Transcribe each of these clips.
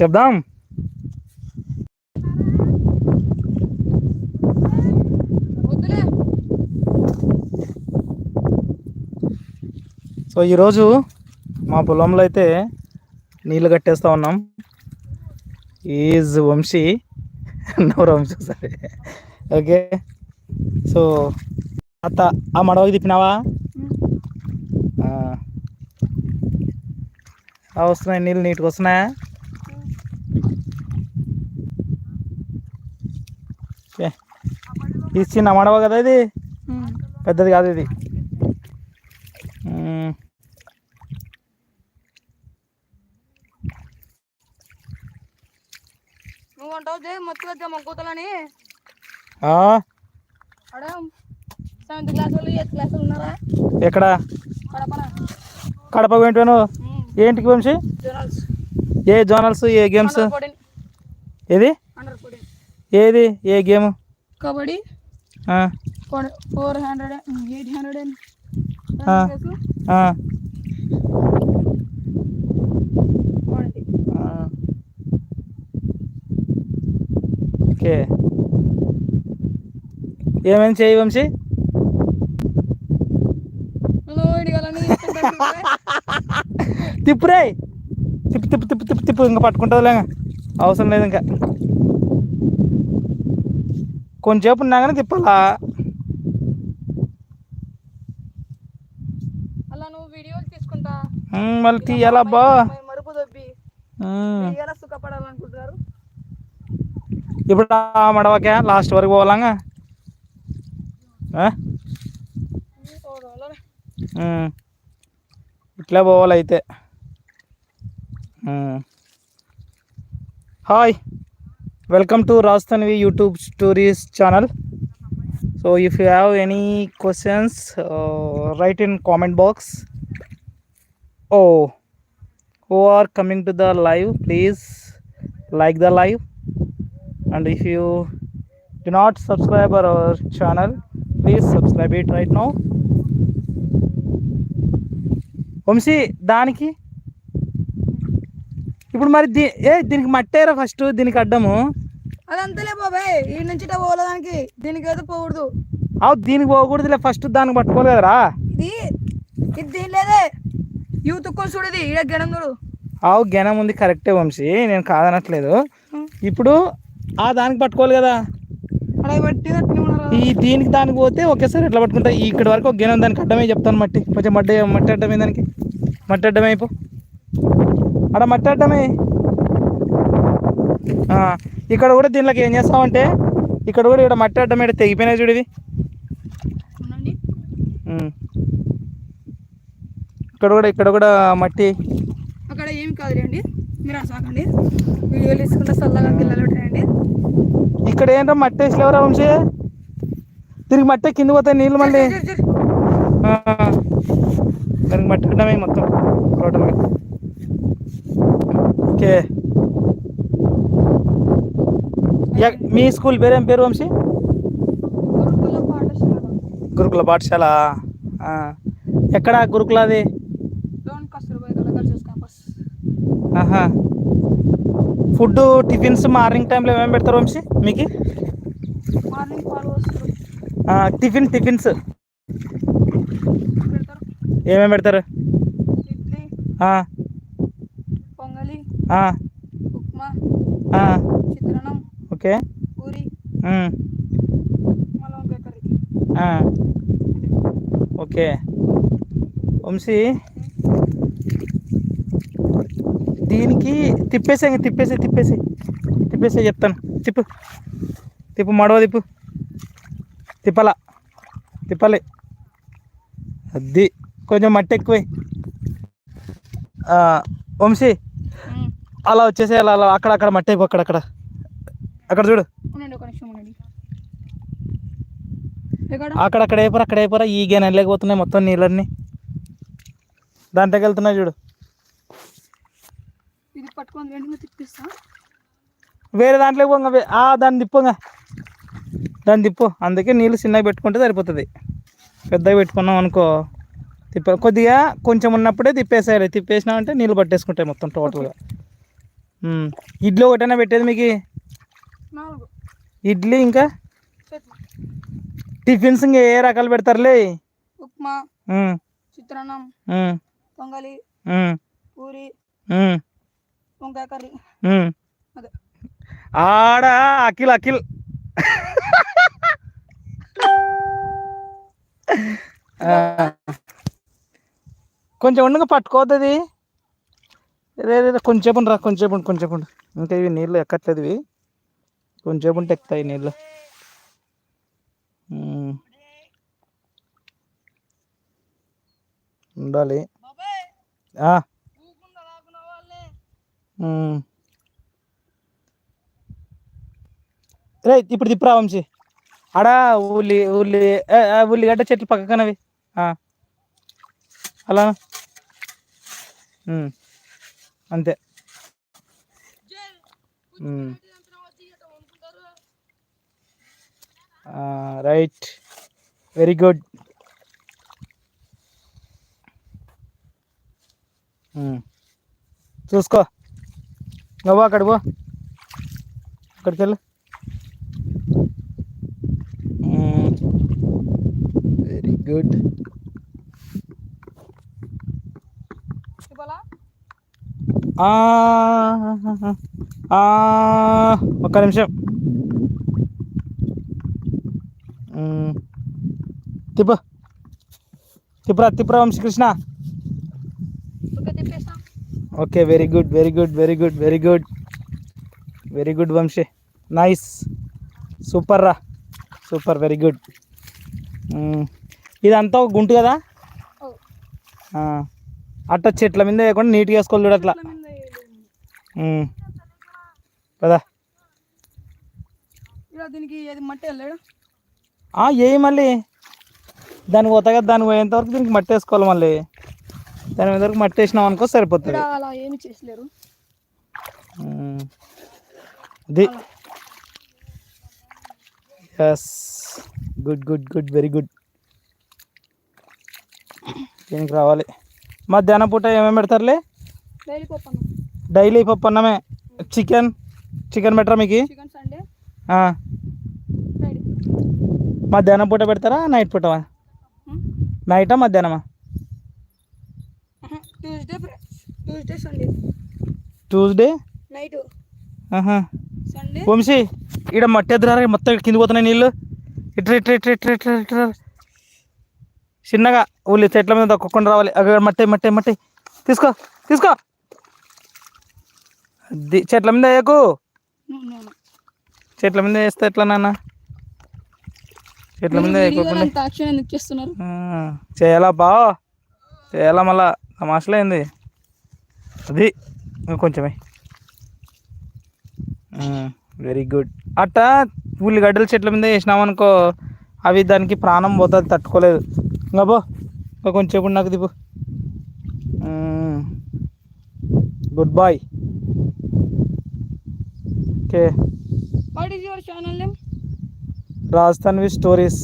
చెప్దాం. సో ఈరోజు మా పొలంలో అయితే నీళ్ళు కట్టేస్తూ ఉన్నాం. ఈజ్ వంశీ నవర వంశీ సరే ఓకే. సో అత్త ఆ మడవకి తిప్పినావా? వస్తున్నాయి నీళ్ళు నీట్గా వస్తున్నాయా? ఇది చిన్న మడవ కదా ఇది? పెద్దది కాదు ఇది. మ్మ్. నువ్వు అంటావు జే మొత్తం మొక్కుతలని సెవెంత్ క్లాస్ వాళ్ళు ఎయిత్ క్లాస్ ఉన్నారా? ఎక్కడ? కడప ఏంటాను ఏంటికి వంశీ? ఏ జోనల్స్ ఏ గేమ్స్? ఏది? ఏది? ఏ game? Kabaddi. Four hundred eight hundred and ఆ. ఆ, ఆ. ఓకే. ఏమైంది చేయి వంశీ? తిప్పురే తిప్పు తిప్పు తిప్పు తిప్పు తిప్పు ఇంకా పట్టుకుంటుందిలే అవసరం లేదు ఇంకా. కొంచెంసేపు ఉన్నాగానే తిప్పాలా. అలా నువ్వు వీడియోలు తీసుకుంటా. మళ్ళీ తీయాలా బా? మరుపు దొబ్బి. సుఖపడాలనుకుంటున్నారు? ఇప్పుడు ఆ మడవకే లాస్ట్ వరకు. ఉమ్. ఇట్లా పోవాలి అయితే Um. Hi welcome to Rajasthani YouTube stories channel so if you have any questions write in comment box oh who are coming to the live please like the live and if you do not subscribe our channel please subscribe it right now Vamshi దానికి ఇప్పుడు మరి దీ ఏ దీనికి మట్టేరా first దీనికి అడ్డము? అదంతలే బాబాయ్ ఈ నుంచి పోలేదానికి దీనికి? అయితే పోకూడదు. అవు దీనికి పోకూడదులే ఫస్ట్ దానికి పట్టుకోవాలి కదరా. ఇది ఇది దీని లేదే. యూత్ కొని చూడు ఇది ఈడ గణం చూడు. ఆవు గెనం ఉంది కరెక్టే వంశీ నేను కాదనట్లేదు. ఇప్పుడు ఆ దానికి పట్టుకోవాలి కదా. ఈ దీనికి దానికి పోతే ఒకేసారి ఎట్లా పట్టుకుంటా? ఇక్కడ వరకు ఒక గెనం దానికి అడ్డమే చెప్తాను మట్టి. కొంచెం మట్టి మట్టి అడ్డమే దానికి. మట్టి అడ్డమే అయిపో. అక్కడ మట్టి అడ్డమే. ఆ, ఇక్కడ కూడా దీనిలోకి ఏం చేస్తామంటే ఇక్కడ కూడా ఇక్కడ మట్టి అడ్డం ఇక్కడ తెగిపోయినాయి చూడు ఉమ్. ఇక్కడ కూడా ఇక్కడ కూడా మట్టి. అక్కడ ఏమి కాదు అండి. మీరు అసాకండి వీడియోలు తీసుకుంటే చల్లగా గిల్లలు ఉంటాయండి. ఇక్కడ ఏంటో మట్టి వేసలేవరా వంశీ? దీనికి మట్టి కింద పోతాయి నీళ్ళు మళ్ళీ. దానికి మట్టి అడ్డమే మొత్తం. టోటల్గా ఓకే. మీ స్కూల్ పేరు ఏం పేరు వంశీ? గురుకుల పాఠశాల. గురుకుల పాఠశాల? ఆ. ఎక్కడ గురుకుల అది లోన్ కస్తూర్బాయ్ కళ గర్ల్స్ క్యాంపస్. ఆహా. ఫుడ్ టిఫిన్స్ మార్నింగ్ టైంలో ఏమేమి పెడతారు వంశీ మీకు? Tiffin tiffins. ఏమేమి పెడతారు? ఉప్మా. చిత్రాన్నం. ఓకే. పూరి. ఉమ్, మళ్ళీ వంకాయ కర్రీ. ఆ, ఓకే. వంశీ. దీనికి తిప్పేసే తిప్పేసి తిప్పేసి. తిప్పేసే చెప్తాను. తిప్పు. తిప్పు మడవ తిప్పు. తిప్పాల. తిప్పాలి. అది. కొంచెం మట్టి ఎక్కువ. వంశీ. అలా వచ్చేసి అలా అలా అక్కడ అక్కడ మట్టి అయిపో అక్కడక్కడ అక్కడ. చూడు. అక్కడక్కడ అయిపోరా అక్కడ అయిపోరా. ఈ గేన వెళ్ళకపోతున్నాయి మొత్తం నీళ్ళన్నీ. దాంట్లోకి వెళ్తున్నాయి చూడు. వేరే దాంట్లోకి పోంగ ఆ దాన్ని తిప్పుగా. దాన్ని తిప్పు. అందుకే నీళ్ళు చిన్నగా పెట్టుకుంటే సరిపోతుంది. పెద్దగా పెట్టుకున్నాం అనుకో తిప్ప కొద్దిగా కొంచెం ఉన్నప్పుడే తిప్పేసేయాలి. తిప్పేసినామంటే నీళ్ళు పట్టేసుకుంటాయి మొత్తం టోటల్గా. ఇడ్లీ ఒకటైనా పెట్టేది మీకు? ఇడ్లీ ఇంకా? టిఫిన్స్ ఇంకా ఏ రకాలు పెడతారులే? ఉప్మా చిత్రాన్నం పొంగలి పూరి వంకాయ కర్రీ. ఆడ అఖిల్ అఖిల్. కొంచెం ఉండగా పట్టుకోవద్దు రే రే కొంచెంసేపు రా కొంచెంసేపు ఉండు కొంచెంసేపు ఉండు. ఇంకా ఇవి నీళ్ళు ఎక్కట్లేదు ఇవి. కొంచెంసేపు ఉంటే ఎక్కుతాయి నీళ్ళు. ఉండాలి. రే ఇప్పుడు తిప్పురా వంశీ. ఆడ ఉల్లి ఉల్లి ఉల్లిగడ్డ చెట్లు పక్కకనవి అలా అంతే. రైట్. Very good. చూసుకో. నువ్వు అక్కడ పో. అక్కడికి వెళ్ళు. Very good. ఒక్క నిమిషం. తిప్పు. తిప్పురా తిప్పురా Vamshikrishna. Okay very good very good very good very good. Very good Vamshi. Nice. Super రా. Super very good. ఇదంతా ఒక గుంటు కదా. అట్ట చెట్ల మీద వేయకుండా నీట్గా వేసుకోవాలి చూడు అట్లా. కదా దీనికి ఏది మట్టి వెళ్ళాడు ఏ మళ్ళీ. దానికి పోతా కదా దానికి పోయేంత వరకు దీనికి మట్టి వేసుకోవాలి మళ్ళీ. దాని మీద వరకు మట్టి వేసినాం అనుకో సరిపోతుంది. ఇక్కడ అలా ఏమి చేసలేరు. మ్మ్. ఇది yes good good good very good దీనికి రావాలి. మధ్యాహ్నం పూట ఏమేమి పెడతారులే? డైలీ పప్పు అన్నమే. చికెన్ చికెన్ పెట్టరా మీకు? మధ్యాహ్నం పూట పెడతారా నైట్ పూటవా? నైటా మధ్యాహ్నమా? ట్యూస్డే వంశీ ఈడ మట్టి ఎదురా మొత్తం ఇక్కడ కింద పోతున్నాయి నీళ్ళు? ఇట్రా ఇట్రా ఇట్రా ఇట్రా ఇట్రా ఇట్రా చిన్నగా ఊళ్ళి చెట్ల మీద దొక్కకుండా రావాలి. అక్కడ మట్టి మట్టి మట్టి. తీసుకో తీసుకో. చెట్ల మీద వేయకు. చెట్ల మీద వేస్తే ఎట్లా నాన్న? చెట్ల మీద చేయాలా బా? చేయాలా మళ్ళా? తమాషలో ఏంది? అది ఇంకా కొంచెమే. వెరీ గుడ్ అట్ట ఉల్లిగడ్డల చెట్ల మీద వేసినామనుకో అవి దానికి ప్రాణం పోతుంది తట్టుకోలేదు. ఇంకా పో ఇంకా కొంచెం నాకు దిపు good boy okay. What is your channel name Raj Tanvi stories.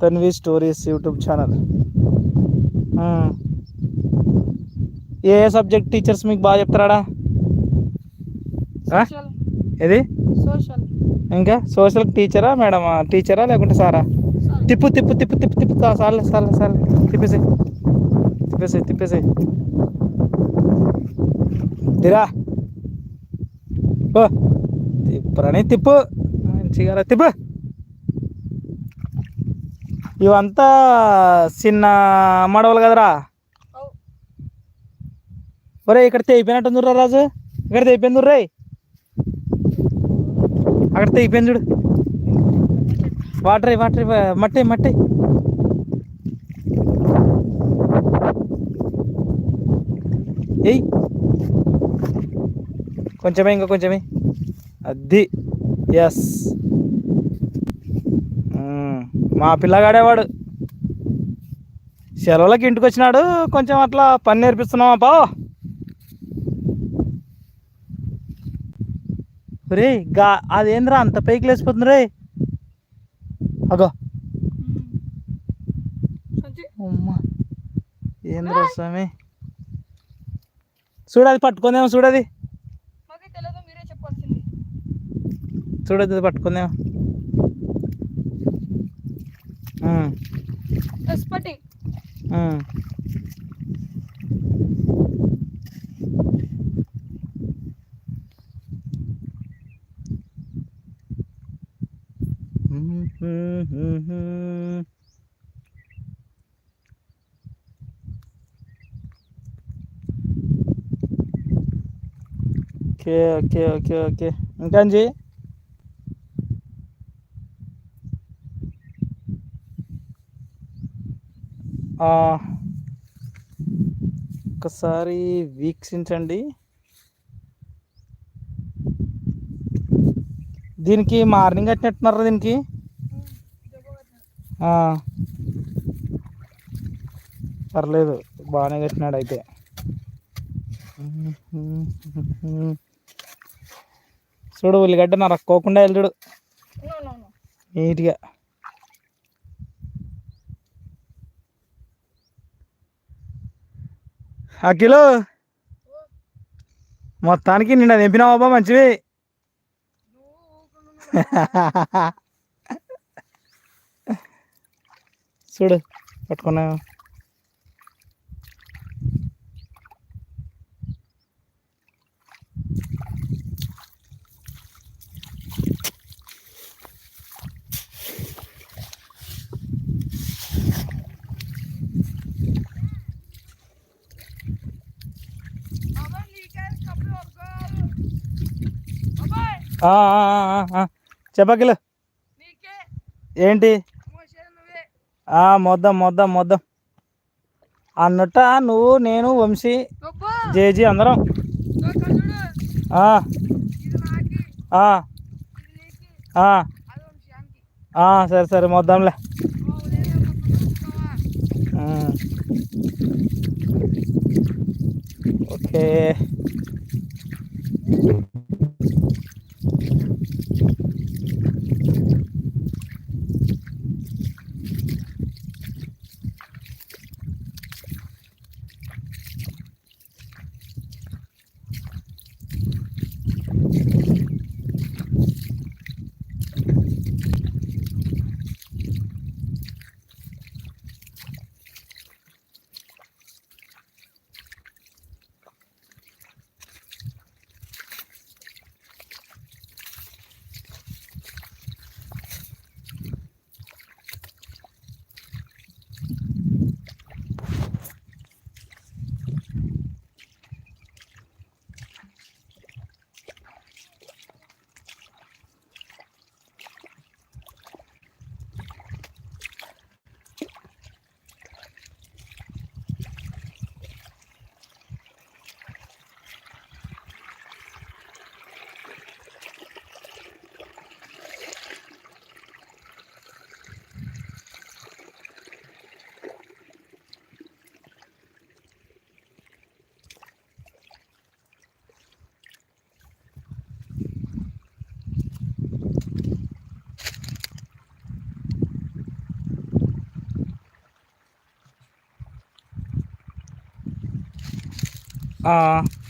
Tanvi stories YouTube channel. A subject teachers మీకు బాగా చెప్తారా ఆ? సోషల్ ఏది? సోషల్ ఇంకా? సోషల్ టీచరా మేడమా? టీచరా లేకుంటే సారా? తిప్పు తిప్పు తిప్పు తిప్పు తిప్పు. సార్లే సార్లే సార్లే. తిప్పేసి తిప్పేసి తిప్పేసి తిరా ఓ తిప్పరని తిప్పు. మంచిగా తిప్పు. ఇవంతా చిన్న మడవలు కదరా? ఒరే ఇక్కడ తెగిపోయినట్టుంది రా రాజు. ఇక్కడ తెగిపోయింది రే అక్కడ తెగిపోయింది చూడు. వాటర్ వాటర్ మట్టి మట్టి. ఏయ్. కొంచెమే ఇంకా కొంచెమే. అది ఎస్ మా పిల్లగాడేవాడు. సెలవులకి ఇంటికి వచ్చినాడు కొంచెం అట్లా పని నేర్పిస్తున్నావా బా రే గా అదేంద్రా అంత పైకి లేచిపోతుంది రే. అగో. ఏంద్రా స్వామి? చూడది పట్టుకుందేమో చూడది చూడదు పట్టుకుందాం. Okay okay okay okay. ఇంకా జీ ఒకసారి వీక్షించండి. దీనికి మార్నింగ్ కట్టినట్టున్నారా దీనికి. పర్లేదు బాగానే కట్టినాడు అయితే. చూడు ఉల్లిగడ్డ నరక్కోకుండా వెళ్ళి చూడు. నీట్గా అఖిలు మొత్తానికి నిన్న నింపినావా మంచివి. చూడు పట్టుకున్నావు ఆ, ఆ, ఆ, ఆ. చెప్పకిలు. ఏంటి? ఆ మొద్దాం మొద్దాం మొద్దాం అన్నట్ట నువ్వు నేను వంశీ జేజీ అందరం. సరే సరే మొద్దాంలే ఓకే.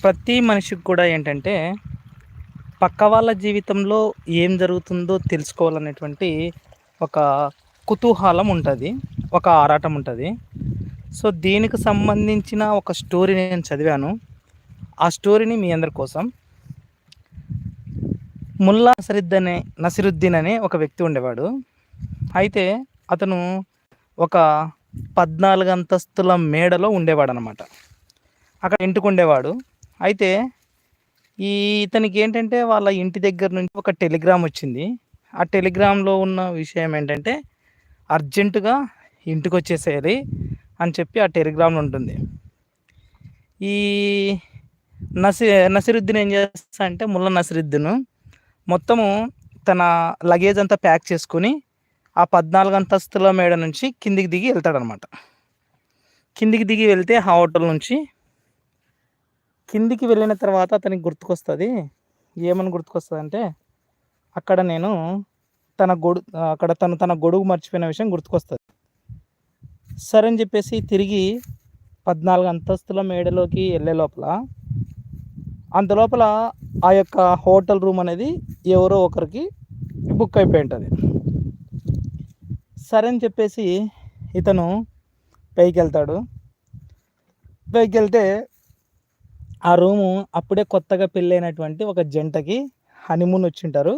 ప్రతి మనిషికి కూడా ఏంటంటే పక్క వాళ్ళ జీవితంలో ఏం జరుగుతుందో తెలుసుకోవాలనేటువంటి ఒక కుతూహలం ఉంటుంది ఒక ఆరాటం ఉంటుంది. సో దీనికి సంబంధించిన ఒక స్టోరీ నేను చదివాను. ఆ స్టోరీని మీ అందరి కోసం. ముల్లా నసరుద్దీన్ అనే నసిరుద్దీన్ అనే ఒక వ్యక్తి ఉండేవాడు. అయితే అతను ఒక పద్నాలుగు అంతస్తుల మేడలో ఉండేవాడు అనమాట అక్కడ ఇంటికి ఉండేవాడు అయితే ఈ ఇతనికి ఏంటంటే వాళ్ళ ఇంటి దగ్గర నుంచి ఒక టెలిగ్రామ్ వచ్చింది. ఆ టెలిగ్రామ్లో ఉన్న విషయం ఏంటంటే అర్జెంటుగా ఇంటికి వచ్చేసేయాలి అని చెప్పి ఆ టెలిగ్రామ్లో ఉంటుంది. ఈ నసి నసిరుద్దీన్ ఏం చేస్తా అంటే ముల్ల నసిరుద్దీన్ మొత్తము తన లగేజ్ అంతా ప్యాక్ చేసుకుని ఆ పద్నాలుగు అంతస్తుల మేడ నుంచి కిందికి దిగి వెళ్తాడనమాట. కిందికి దిగి వెళ్తే ఆ హోటల్ నుంచి కిందికి వెళ్ళిన తర్వాత అతనికి గుర్తుకొస్తుంది. ఏమని గుర్తుకొస్తుంది అంటే అక్కడ నేను తన గొడు అక్కడ తను తన గొడుగు మర్చిపోయిన విషయం గుర్తుకొస్తుంది. సరే అని చెప్పేసి తిరిగి పద్నాలుగు అంతస్తుల మేడలోకి వెళ్ళే లోపల అంత లోపల ఆ యొక్క హోటల్ రూమ్ అనేది ఎవరో ఒకరికి బుక్ అయిపోయి ఉంటుంది సరే అని చెప్పేసి ఇతను పైకి వెళ్తాడు. పైకి వెళ్తే ఆ రూము అప్పుడే కొత్తగా పెళ్ళైనటువంటి ఒక జంటకి హనీమూన్ వచ్చింటారు.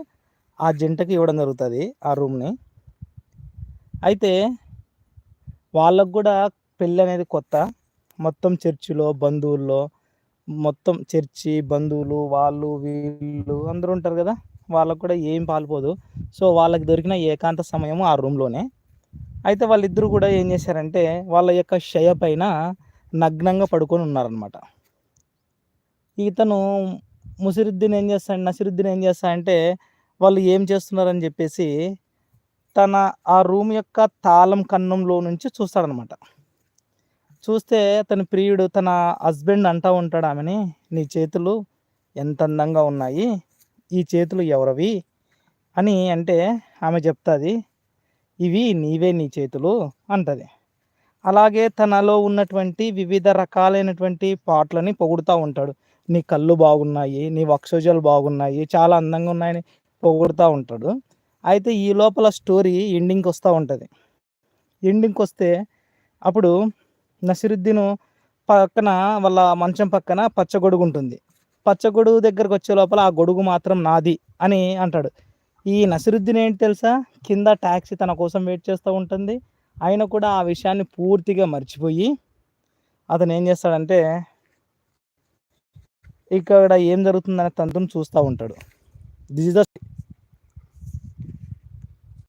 ఆ జంటకి ఇవ్వడం జరుగుతుంది ఆ రూమ్ని. అయితే వాళ్ళకు కూడా పెళ్ళి అనేది కొత్త. మొత్తం చర్చిలో బంధువుల్లో మొత్తం చర్చి బంధువులు వాళ్ళు వీళ్ళు అందరూ ఉంటారు కదా. వాళ్ళకు కూడా ఏం పాల్పోదు. సో వాళ్ళకి దొరికిన ఏకాంత సమయం ఆ రూమ్లోనే. అయితే వాళ్ళిద్దరూ కూడా ఏం చేశారంటే వాళ్ళ యొక్క షయ పైన నగ్నంగా పడుకొని ఉన్నారనమాట ఇతను ముసిరుద్దీన్ ఏం చేస్తాడు నసిరుద్దీన్ ఏం చేస్తాడంటే వాళ్ళు ఏం చేస్తున్నారని చెప్పేసి తన ఆ రూమ్ యొక్క తాళం కన్నంలో నుంచి చూస్తాడనమాట. చూస్తే తన ప్రియుడు తన హస్బెండ్ అంటా ఉంటాడు ఆమెని నీ చేతులు ఎంత అందంగా ఉన్నాయి ఈ చేతులు ఎవరవి? అని అంటే ఆమె చెప్తుంది ఇవి నీవే నీ చేతులు అంటది. అలాగే తనలో ఉన్నటువంటి వివిధ రకాలైనటువంటి పాటలని పొగుడుతూ ఉంటాడు. నీ కళ్ళు బాగున్నాయి నీ వక్షోజాలు బాగున్నాయి చాలా అందంగా ఉన్నాయని పొగుడుతూ ఉంటాడు. అయితే ఈ లోపల స్టోరీ ఎండింగ్కి వస్తూ ఉంటుంది. ఎండింగ్కి వస్తే అప్పుడు నసిరుద్దీన్ పక్కన వాళ్ళ మంచం పక్కన పచ్చగొడుగు ఉంటుంది. పచ్చగొడుగు దగ్గరకు వచ్చే లోపల ఆ గొడుగు మాత్రం నాది అని అంటాడు. ఈ నసిరుద్దీన్ ఏంటి తెలుసా? కింద ట్యాక్సీ తన కోసం వెయిట్ చేస్తూ ఉంటుంది. ఆయన కూడా ఆ విషయాన్ని పూర్తిగా మర్చిపోయి అతను ఏం చేస్తాడంటే ఇక్కడ ఏం జరుగుతుందనే తంతుని చూస్తూ ఉంటాడు. This is the